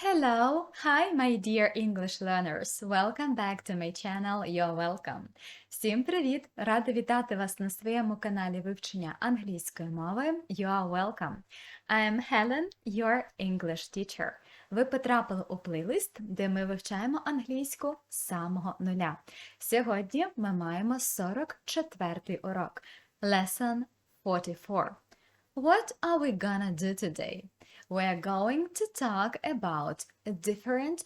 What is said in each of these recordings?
Hello, hi, my dear English learners. Welcome back to my channel. You're welcome. Всім привіт! Рада вітати вас на своєму каналі вивчення англійської мови. You are welcome. I am Helen, your English teacher. Ви потрапили у плейлист, де ми вивчаємо англійську з самого нуля. Сьогодні ми маємо 44-й урок. Lesson 44. What are we gonna do today? We're going to talk about different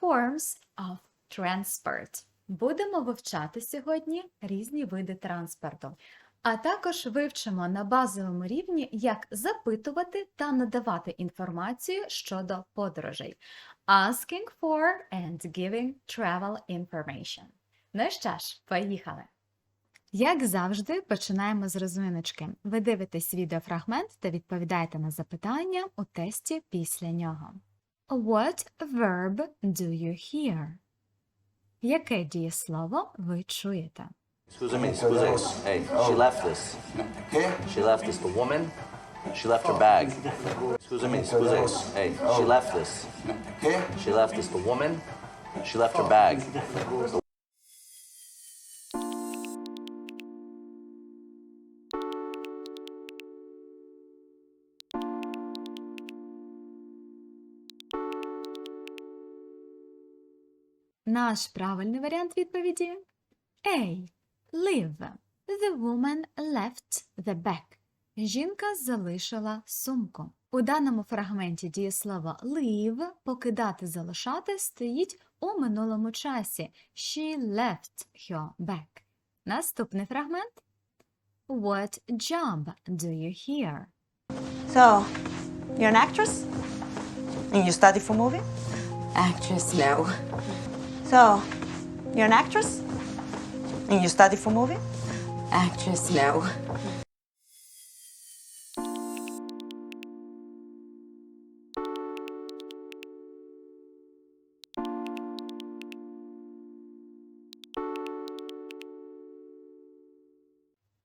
forms of transport. Будемо вивчати сьогодні різні види транспорту. А також вивчимо на базовому рівні, як запитувати та надавати інформацію щодо подорожей. Asking for and giving travel information. Ну що ж, поїхали! Як завжди, починаємо з розминочки. Ви дивитесь відеофрагмент та відповідаєте на запитання у тесті після нього. What verb do you hear? Яке дієслово ви чуєте? Excuse me, excuse me. Hey, she left this. She left this. The woman, she left her bag. Excuse me, excuse me. Hey, she left this. She left this. The woman, she left her bag. Наш правильний варіант відповіді A. Live. The woman left the bag. Жінка залишила сумку. У даному фрагменті дієслово leave покидати залишати стоїть у минулому часі. She left her bag. Наступний фрагмент. What job do you hear? So, you're an actress? And you study for movie? Actress, no. So, you're an actress? And you study for movie? Actress, no.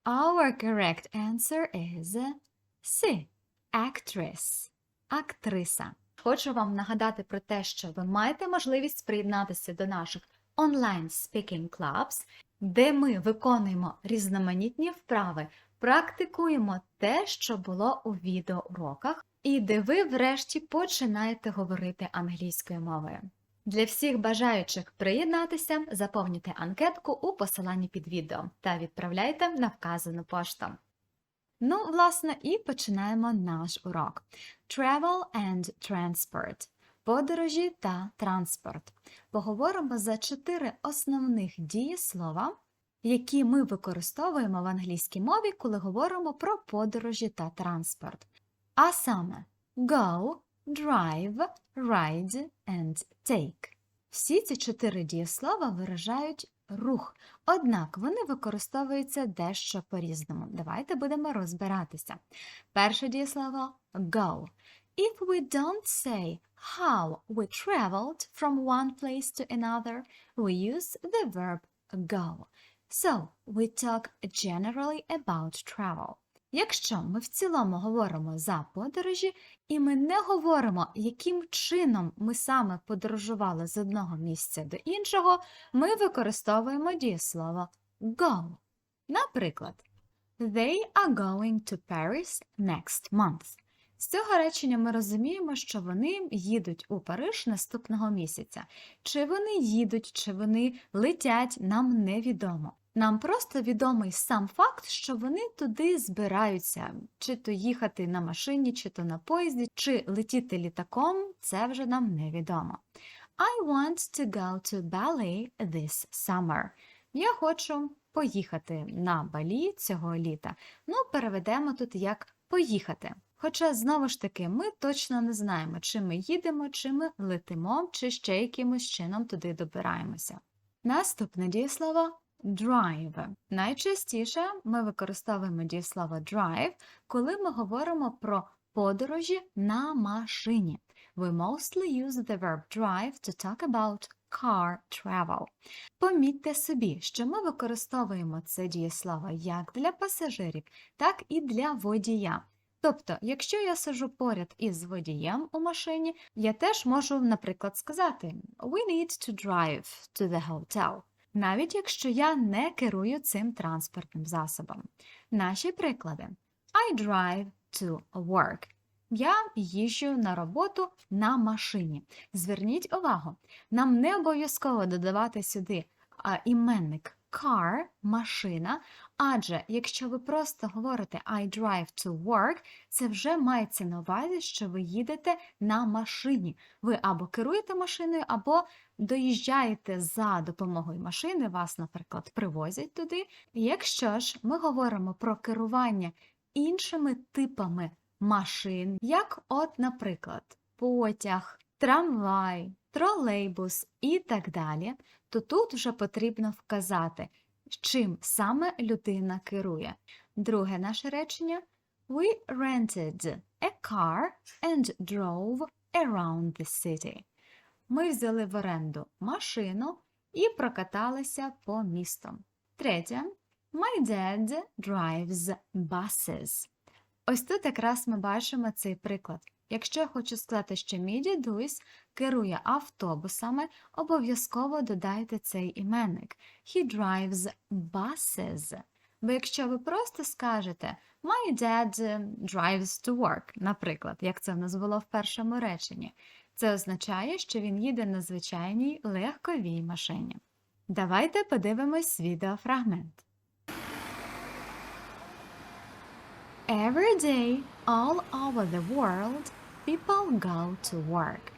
Our correct answer is C. Actress. Актриса. Хочу вам нагадати про те, що ви маєте можливість приєднатися до наших онлайн speaking clubs, де ми виконуємо різноманітні вправи, практикуємо те, що було у відеоуроках, і де ви врешті починаєте говорити англійською мовою. Для всіх бажаючих приєднатися, заповнюйте анкетку у посиланні під відео та відправляйте на вказану пошту. Ну, власне, і починаємо наш урок. Travel and Transport. Подорожі та транспорт. Поговоримо за чотири основних дієслова, які ми використовуємо в англійській мові, коли говоримо про подорожі та транспорт. А саме go, drive, ride and take. Всі ці чотири дієслова виражають рух, однак вони використовуються дещо по-різному. Давайте будемо розбиратися. Перше дієслово go. If we don't say how we traveled from one place to another, we use the verb go. So, we talk generally about travel. Якщо ми в цілому говоримо за подорожі, і ми не говоримо, яким чином ми саме подорожували з одного місця до іншого, ми використовуємо дієслово go. Наприклад, They are going to Paris next month. З цього речення ми розуміємо, що вони їдуть у Париж наступного місяця. Чи вони їдуть, чи вони летять, нам невідомо. Нам просто відомий сам факт, що вони туди збираються, чи то їхати на машині, чи то на поїзді, чи летіти літаком, це вже нам невідомо. I want to go to Bali this summer. Я хочу поїхати на Балі цього літа. Ну, переведемо тут як поїхати. Хоча, знову ж таки, ми точно не знаємо, чи ми їдемо, чи ми летимо, чи ще якимось чином туди добираємося. Наступне дієслово drive. Найчастіше ми використовуємо дієслово drive, коли ми говоримо про подорожі на машині. We mostly use the verb drive to talk about car travel. Помітьте собі, що ми використовуємо це дієслово як для пасажирів, так і для водія. Тобто, якщо я сиджу поряд із водієм у машині, я теж можу, наприклад, сказати We need to drive to the hotel, навіть якщо я не керую цим транспортним засобом. Наші приклади. I drive to work. Я їжджу на роботу на машині. Зверніть увагу, нам не обов'язково додавати сюди іменник car, машина, адже якщо ви просто говорите I drive to work, це вже мається на увазі, що ви їдете на машині. Ви або керуєте машиною, або доїжджаєте за допомогою машини, вас, наприклад, привозять туди. Якщо ж ми говоримо про керування іншими типами машин, як от, наприклад, потяг, трамвай, тролейбус і так далі, то тут вже потрібно вказати, чим саме людина керує. Друге наше речення We rented a car and drove around the city. Ми взяли в оренду машину і прокаталися по місту. Третє. My dad drives buses. Ось тут якраз ми бачимо цей приклад. Якщо хочу сказати, що мій дідусь керує автобусами, обов'язково додайте цей іменник. He drives buses. Бо якщо ви просто скажете My dad е, drives to work, наприклад, як це в нас було в першому реченні, це означає, що він їде на звичайній легковій машині. Давайте подивимось відеофрагмент. Every day, all over the world, people go to work.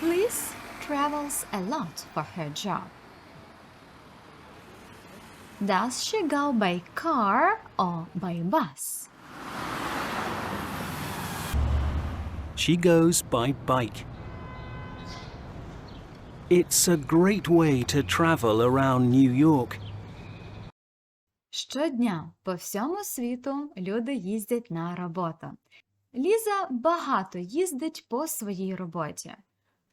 Liz travels a lot for her job. Does she go by car or by bus? She goes by bike. It's a great way to travel around New York. Щодня по всьому світу люди їздять на роботу. Ліза багато їздить по своїй роботі.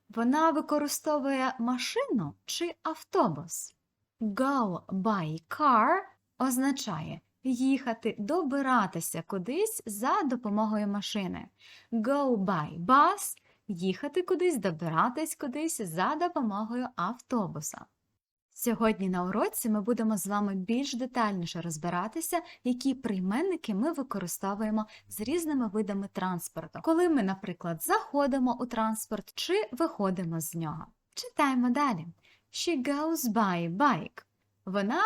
Вона використовує машину чи автобус. Go by car означає їхати, добиратися кудись за допомогою машини. Go by bus їхати кудись, добиратись кудись за допомогою автобуса. Сьогодні на уроці ми будемо з вами більш детальніше розбиратися, які прийменники ми використовуємо з різними видами транспорту, коли ми, наприклад, заходимо у транспорт чи виходимо з нього. Читаємо далі. She goes by bike. Вона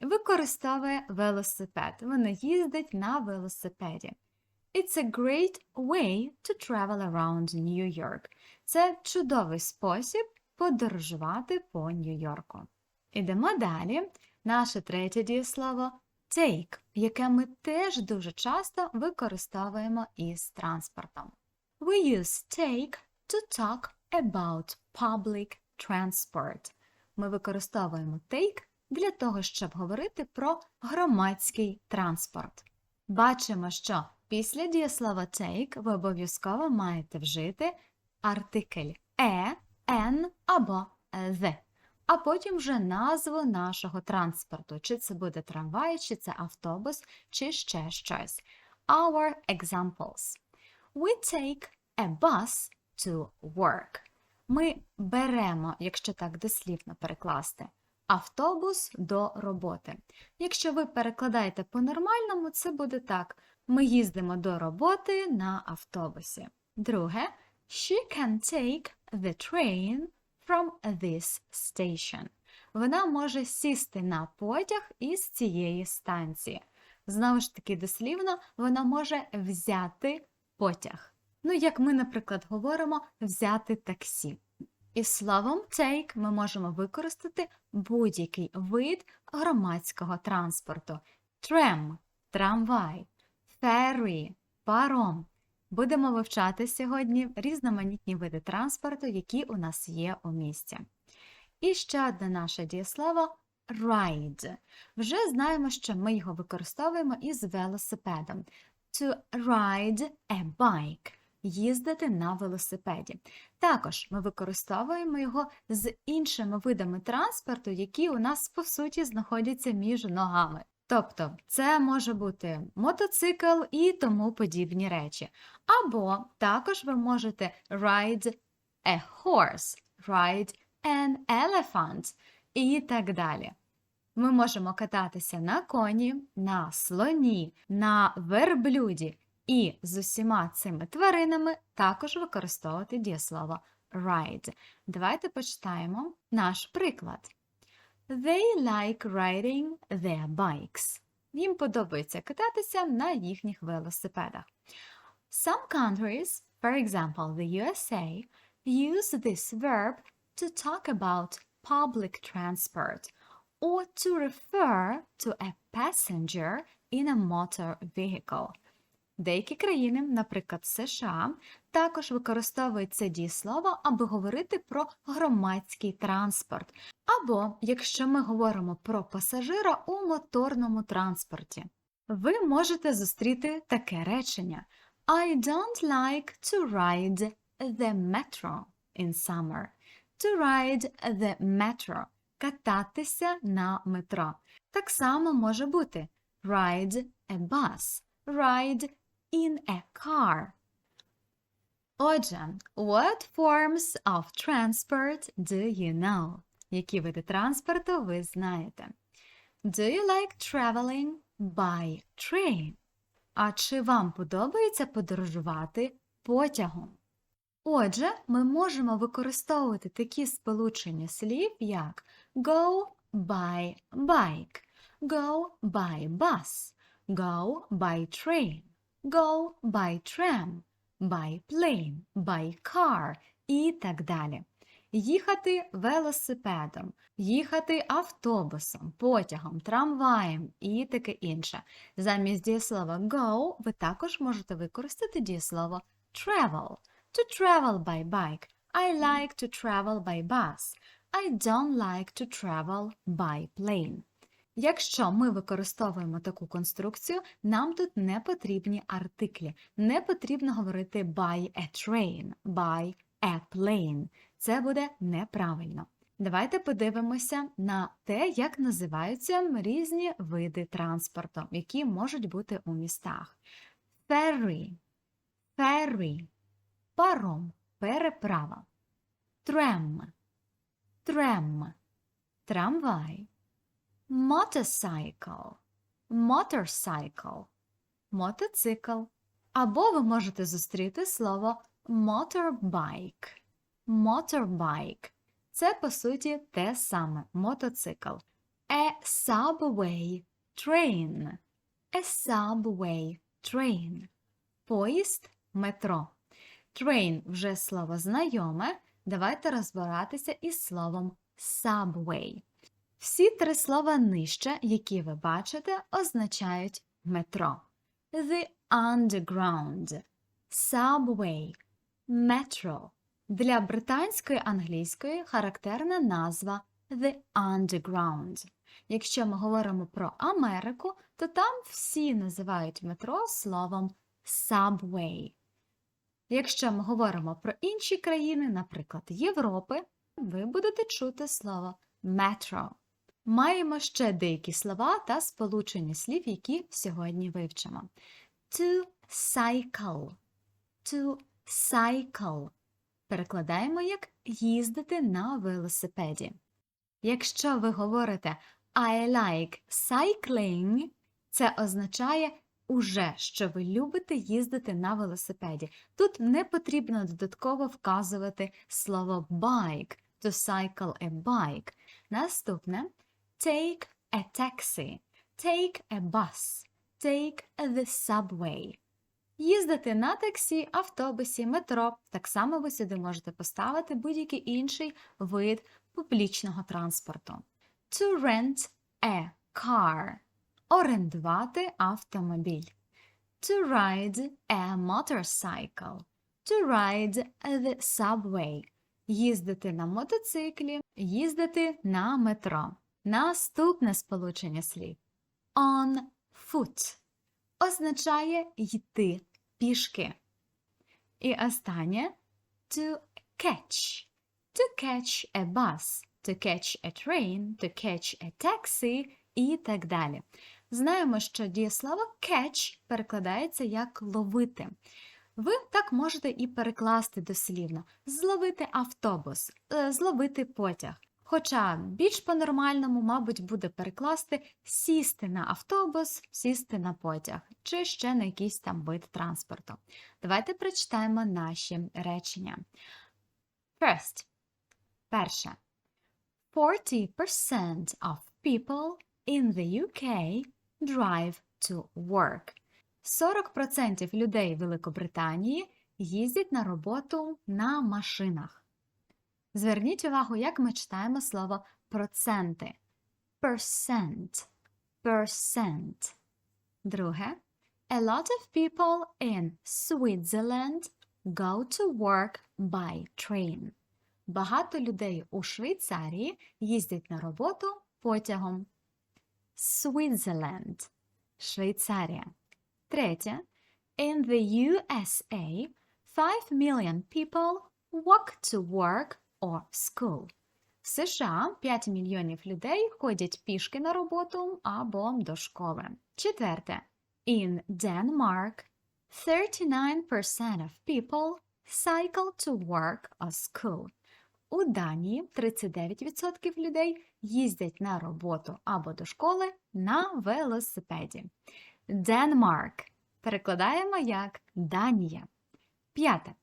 використовує велосипед. Вона їздить на велосипеді. It's a great way to travel around New York. Це чудовий спосіб подорожувати по Нью-Йорку. Ідемо далі. Наше третє дієслово take, яке ми теж дуже часто використовуємо із транспортом. We use take to talk about public transport. Ми використовуємо take для того, щоб говорити про громадський транспорт. Бачимо, що після дієслова take ви обов'язково маєте вжити артикль е, «en» або «the» а потім вже назву нашого транспорту. Чи це буде трамвай, чи це автобус, чи ще щось. Our examples. We take a bus to work. Ми беремо, якщо так дослівно перекласти, автобус до роботи. Якщо ви перекладаєте по-нормальному, це буде так. Ми їздимо до роботи на автобусі. Друге, she can take the train from this station. Вона може сісти на потяг із цієї станції. Знову ж таки, дослівно, вона може взяти потяг. Ну, як ми, наприклад, говоримо, взяти таксі. Із словом take ми можемо використати будь-який вид громадського транспорту: трем, трамвай, феррі, паром. Будемо вивчати сьогодні різноманітні види транспорту, які у нас є у місті. І ще одне наше дієслово ride. Вже знаємо, що ми його використовуємо із велосипедом. To ride a bike їздити на велосипеді. Також ми використовуємо його з іншими видами транспорту, які у нас по суті знаходяться між ногами. Тобто, це може бути мотоцикл і тому подібні речі. Або також ви можете ride a horse, ride an elephant і так далі. Ми можемо кататися на коні, на слоні, на верблюді і з усіма цими тваринами також використовувати дієслово ride. Давайте почитаємо наш приклад. They like riding their bikes. Їм подобається кататися на їхніх велосипедах. Some countries, for example, the USA, use this verb to talk about public transport or to refer to a passenger in a motor vehicle. Деякі країни, наприклад, США, також використовують це дієслово, аби говорити про громадський транспорт, або якщо ми говоримо про пасажира у моторному транспорті. Ви можете зустріти таке речення I don't like to ride the metro in summer. To ride the metro – кататися на метро. Так само може бути ride a bus, ride in a car. Отже, what forms of transport do you know? Які види транспорту ви знаєте? Do you like traveling by train? А чи вам подобається подорожувати потягом? Отже, ми можемо використовувати такі сполучення слів, як go by bike, go by bus, go by train, go by tram, by plane, by car і так далі. Їхати велосипедом, їхати автобусом, потягом, трамваєм і таке інше. Замість дієслова go ви також можете використати дієслово travel. To travel by bike. I like to travel by bus. I don't like to travel by plane. Якщо ми використовуємо таку конструкцію, нам тут не потрібні артиклі. Не потрібно говорити by a train, by a plane. Це буде неправильно. Давайте подивимося на те, як називаються різні види транспорту, які можуть бути у містах. Ferry, ferry, паром, переправа. Трем, трем, трамвай. Motorcycle, motorcycle, мотоцикл. Або ви можете зустріти слово motorbike. Motorbike – це, по суті, те саме мотоцикл. A subway train. A subway train. Поїзд метро. Train вже слово знайоме. Давайте розбиратися із словом subway. Всі три слова нижче, які ви бачите, означають метро. The underground, subway, metro. Для британської англійської характерна назва The Underground. Якщо ми говоримо про Америку, то там всі називають метро словом subway. Якщо ми говоримо про інші країни, наприклад, Європи, ви будете чути слово metro. Маємо ще деякі слова та сполучення слів, які сьогодні вивчимо. To cycle. To cycle. Перекладаємо як їздити на велосипеді. Якщо ви говорите I like cycling, це означає уже, що ви любите їздити на велосипеді. Тут не потрібно додатково вказувати слово bike, to cycle a bike. Наступне take a taxi, take a bus, take the subway. Їздити на таксі, автобусі, метро. Так само ви сюди можете поставити будь-який інший вид публічного транспорту. To rent a car. Орендувати автомобіль. To ride a motorcycle. To ride the subway. Їздити на мотоциклі, їздити на метро. Наступне сполучення слів. On foot означає йти пішки. І останнє to catch. To catch a bus, to catch a train, to catch a taxi і так далі. Знаємо, що дієслово catch перекладається як ловити. Ви так можете і перекласти дослівно: зловити автобус, е, зловити потяг. Хоча більш по-нормальному, мабуть, буде перекласти сісти на автобус, сісти на потяг, чи ще на якийсь там вид транспорту. Давайте прочитаємо наші речення. First. Перше. 40% of people in the UK drive to work. 40% людей Великобританії їздять на роботу на машинах. Зверніть увагу, як ми читаємо слово проценти. Percent. Percent. Друге. A lot of people in Switzerland go to work by train. Багато людей у Швейцарії їздять на роботу потягом. Switzerland. Швейцарія. Третє. In the USA, 5 million people walk to work or school. В США 5 мільйонів людей ходять пішки на роботу або до школи. Четверте. In Denmark, 39% of people cycle to work or school. У Данії 39% людей їздять на роботу або до школи на велосипеді. Denmark перекладаємо як Данія. П'яте.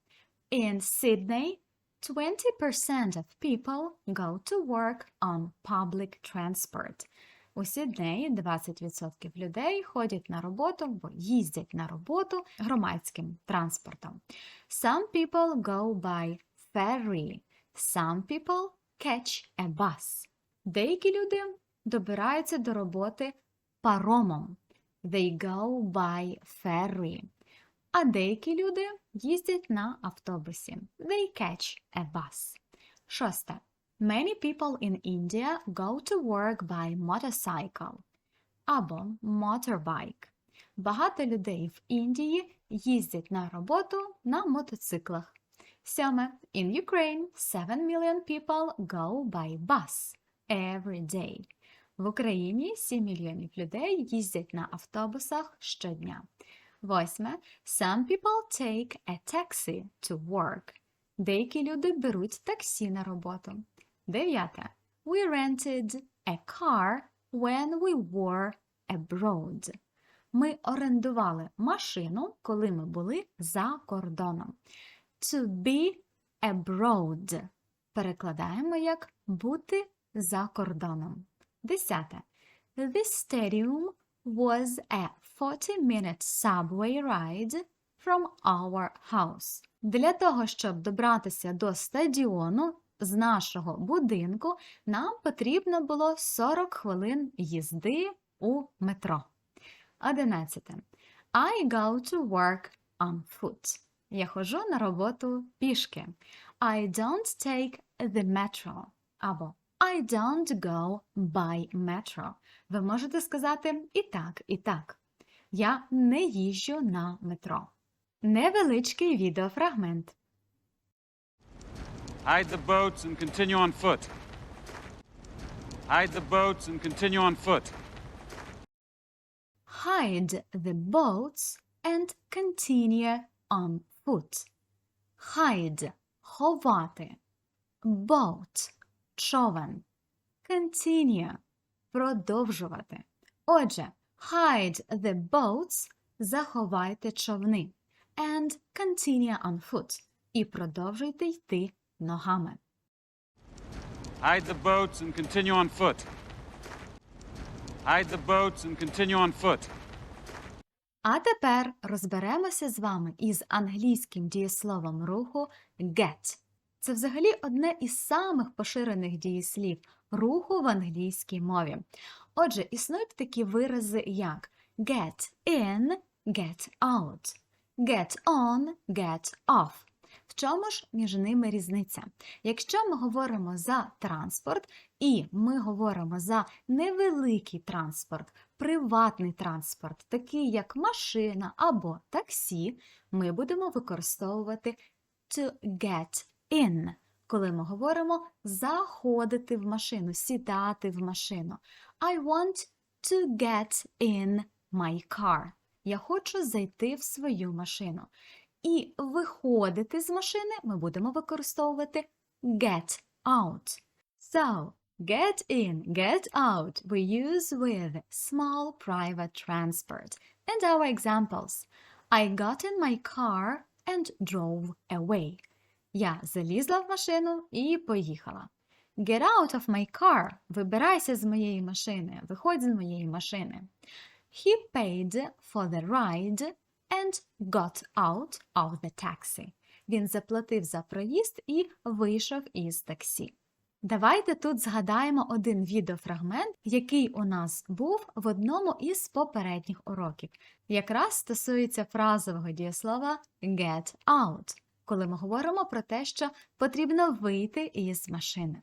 In Sydney, 20% of people go to work on public transport. У Сіднеї 20% людей ходять на роботу або їздять на роботу громадським транспортом. Some people go by ferry. Some people catch a bus. Деякі люди добираються до роботи паромом. They go by ferry. А деякі люди їздять на автобусі. They catch a bus. Шосте. Many people in India go to work by motorcycle або motorbike. Багато людей в Індії їздять на роботу на мотоциклах. Сьоме. In Ukraine, 7 million people go by bus every day. В Україні 7 мільйонів людей їздять на автобусах щодня. Восьме. Some people take a taxi to work. Деякі люди беруть таксі на роботу. Дев'яте. We rented a car when we were abroad. Ми орендували машину, коли ми були за кордоном. To be abroad перекладаємо як бути за кордоном. Десяте. This stadium was a 40-minute subway ride from our house. Для того, щоб добратися до стадіону з нашого будинку, нам потрібно було 40 хвилин їзди у метро. Одинадцяте. I go to work on foot. Я ходжу на роботу пішки. I don't take the metro. Або I don't go by metro. Ви можете сказати і так, і так. Я не їжджу на метро. Невеличкий відеофрагмент. Hide the boats and continue on foot. Hide the boats and continue on foot. Hide the boats and continue on foot. Hide – ховати. Boat – човен. Continue – продовжувати. Отже, hide the boats – заховайте човни. And continue on foot – і продовжуйте йти ногами. Hide the boats and continue on foot. Hide the boats and continue on foot. А тепер розберемося з вами із англійським дієсловом руху get. Це взагалі одне із самих поширених дієслів руху в англійській мові. Отже, існують такі вирази, як get in, get out, get on, get off. В чому ж між ними різниця? Якщо ми говоримо за транспорт і ми говоримо за невеликий транспорт, приватний транспорт, такий як машина або таксі, ми будемо використовувати to get in, коли ми говоримо заходити в машину, сідати в машину. I want to get in my car. Я хочу зайти в свою машину. І виходити з машини ми будемо використовувати get out. So, get in, get out we use with small private transport. And our examples. I got in my car and drove away. Я залізла в машину і поїхала. Get out of my car. Вибирайся з моєї машини. Виходь з моєї машини. He paid for the ride and got out of the taxi. Він заплатив за проїзд і вийшов із таксі. Давайте тут згадаємо один відеофрагмент, який у нас був в одному із попередніх уроків. Якраз стосується фразового дієслова get out, коли ми говоримо про те, що потрібно вийти із машини.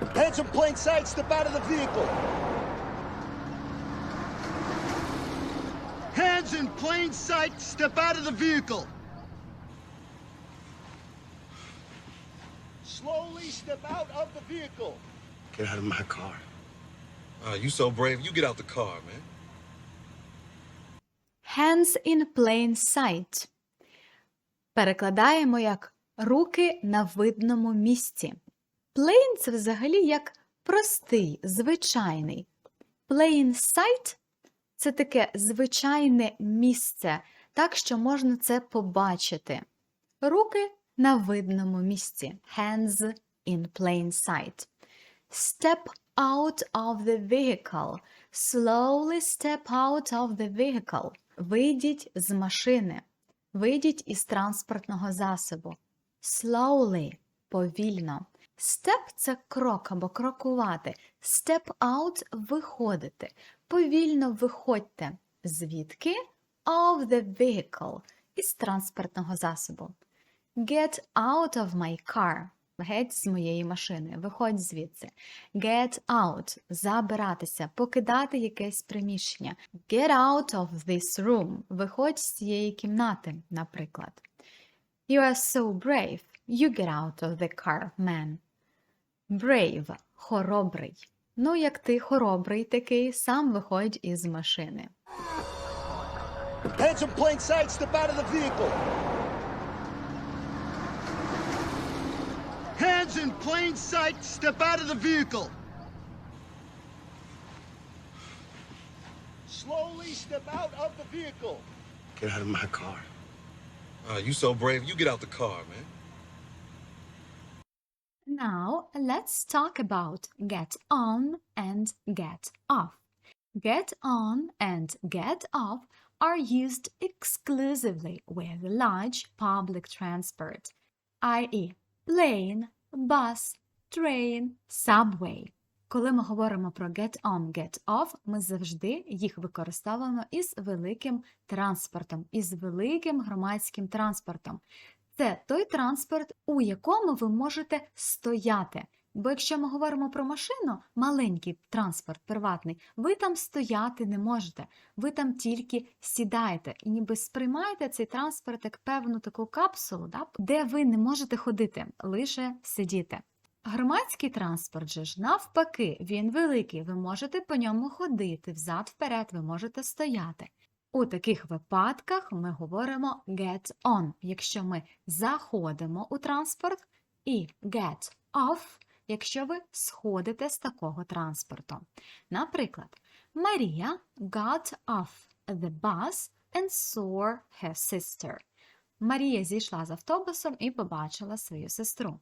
Hands in plain sight, step out of the vehicle. Hands in plain sight, step out of the vehicle. Slowly step out of the vehicle. Get out of my car. Uh, you so brave. You get out the car, man. Hands in plain sight. Перекладаємо як руки на видному місці. Plain – це взагалі як простий, звичайний. Plain sight – це таке звичайне місце, так що можна це побачити. Руки на видному місці. Hands in plain sight. Step out of the vehicle. Slowly step out of the vehicle. Вийдіть з машини. Вийдіть із транспортного засобу. Slowly – повільно. Step – це крок або крокувати. Step out – виходити. Повільно виходьте. Звідки? Of the vehicle – із транспортного засобу. Get out of my car. Геть з моєї машини. Виходь звідси. Get out – забиратися, покидати якесь приміщення. Get out of this room. Виходь з цієї кімнати, наприклад. You are so brave. You get out of the car, man. Brave – хоробрий. Ну, як ти хоробрий такий, сам виходь із машини. Hands in plain sight, step out of the vehicle. Hands in plain sight, step out of the vehicle. Slowly step out of the vehicle. Get out of my car. Uh, you so brave. You get out the car, man. Now, let's talk about get on and get off. Get on and get off are used exclusively with large public transport, i.e., plane, bus, train, subway. Коли ми говоримо про get on, get off, ми завжди їх використовуємо із великим транспортом, із великим громадським транспортом. Це той транспорт, у якому ви можете стояти. Бо якщо ми говоримо про машину, маленький транспорт приватний, ви там стояти не можете, ви там тільки сідаєте і ніби сприймаєте цей транспорт як певну таку капсулу, да, де ви не можете ходити, лише сидіти. Громадський транспорт же ж навпаки, він великий, ви можете по ньому ходити, взад-вперед, ви можете стояти. У таких випадках ми говоримо get on, якщо ми заходимо у транспорт, і get off, якщо ви сходите з такого транспорту. Наприклад, Марія got off the bus and saw her sister. Марія зійшла з автобусом і побачила свою сестру.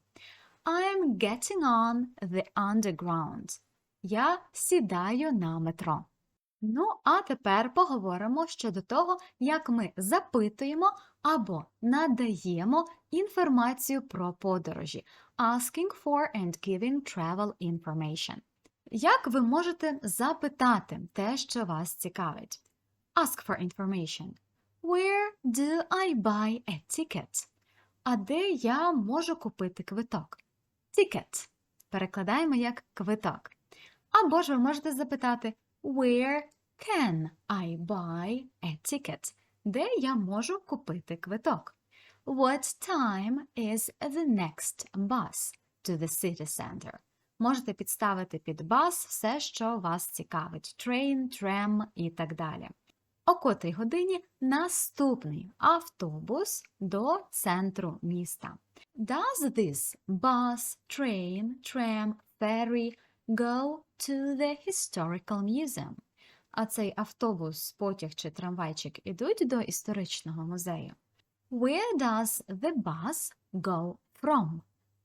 I'm getting on the underground. Я сідаю на метро. Ну, а тепер поговоримо щодо того, як ми запитуємо або надаємо інформацію про подорожі. Asking for and giving travel information. Як ви можете запитати те, що вас цікавить? Ask for information. Where do I buy a ticket? А де я можу купити квиток? Ticket. Перекладаємо як квиток. Або ж ви можете запитати Where can I buy a ticket? Де я можу купити квиток? What time is the next bus to the city center? Можете підставити під бас все, що вас цікавить: train, tram і так далі. О котрій годині наступний автобус до центру міста. Does this bus, train, tram, ferry go to the historical museum? А цей автобус, потяг чи трамвайчик ідуть до історичного музею. Where does the bus go from?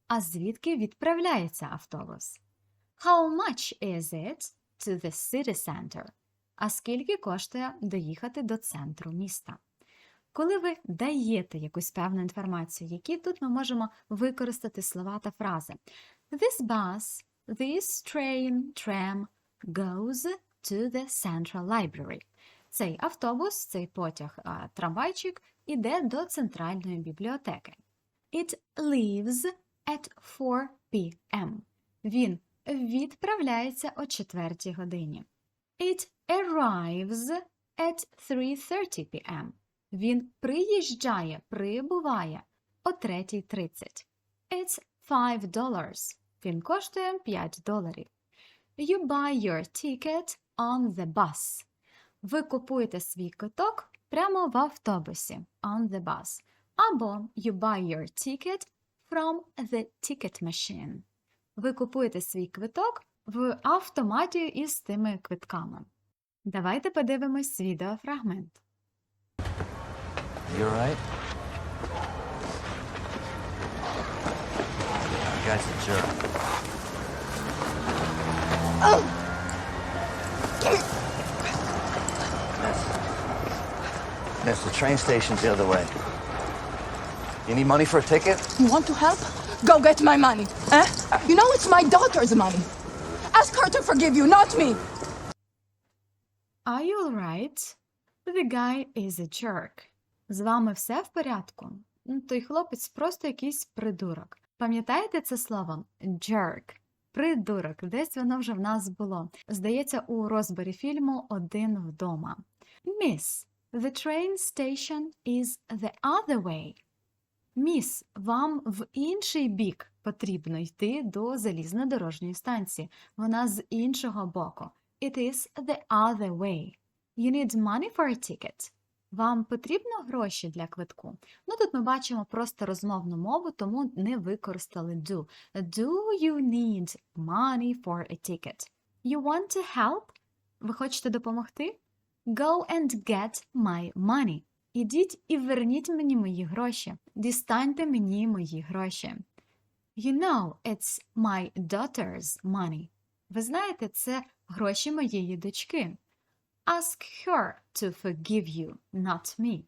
А звідки відправляється автобус? How much is it to the city center? А скільки коштує доїхати до центру міста? Коли ви даєте якусь певну інформацію, які тут ми можемо використати слова та фрази. This bus, this train, tram goes to the central library. Цей автобус, цей потяг, трамвайчик іде до центральної бібліотеки. It leaves at 4 p.m. Він відправляється о 4 годині. It arrives at 3.30 p.m. Він приїжджає, прибуває о 3.30. It's five dollars. Він коштує 5 доларів. You buy your ticket on the bus. Ви купуєте свій квиток прямо в автобусі on the bus. Або you buy your ticket from the ticket machine. Ви купуєте свій квиток в автоматі із тими квитками. Давайте подивимось відеофрагмент. You alright? That guy's a jerk. Miss. Miss, the train station's the other way. You need money for a ticket? You want to help? Go get my money. Eh? You know it's my daughter's money. Ask her to forgive you, not me. Are you alright? The guy is a jerk. З вами все в порядку? Ну, Той хлопець просто якийсь придурок. Пам'ятаєте це слово? Jerk. Придурок. Десь воно вже в нас було. Здається, у розборі фільму Один вдома. Miss, the train station is the other way. Міс, вам в інший бік потрібно йти до залізнодорожньої станції. Вона з іншого боку. It is the other way. You need money for a ticket. Вам потрібно гроші для квитку? Ну тут ми бачимо просто розмовну мову, тому не використали do. Do you need money for a ticket? You want to help? Ви хочете допомогти? Go and get my money. Ідіть і верніть мені мої гроші. Дістаньте мені мої гроші. You know, it's my daughter's money. Ви знаєте, це гроші моєї дочки. Ask her to forgive you, not me.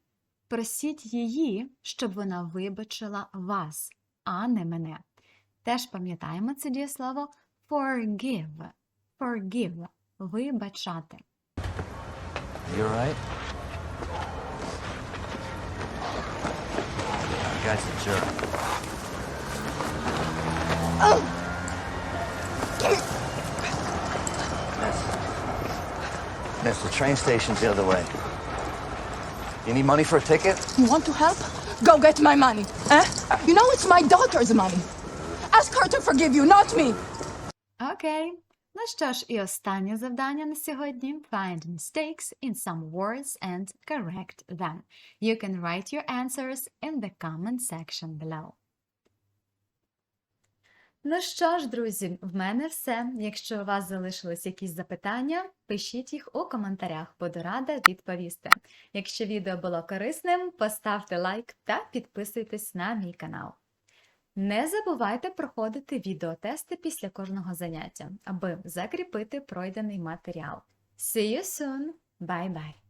Просіть її, щоб вона вибачила вас, а не мене. Теж пам'ятаємо це дієслово forgive. Forgive. Вибачати. You alright? That guy's a jerk. Oh! Miss. Miss, the train station's the other way. You need money for a ticket? You want to help? Go get my money, eh? You know it's my daughter's money. Ask her to forgive you, not me. Okay. Що ж, і останнє завдання на сьогодні. Find mistakes in some words and correct them. You can write your answers in the comment section below. Ну що ж, друзі, в мене все. Якщо у вас залишились якісь запитання, пишіть їх у коментарях, буду рада відповісти. Якщо відео було корисним, поставте лайк та підписуйтесь на мій канал. Не забувайте проходити відеотести після кожного заняття, аби закріпити пройдений матеріал. See you soon! Bye-bye!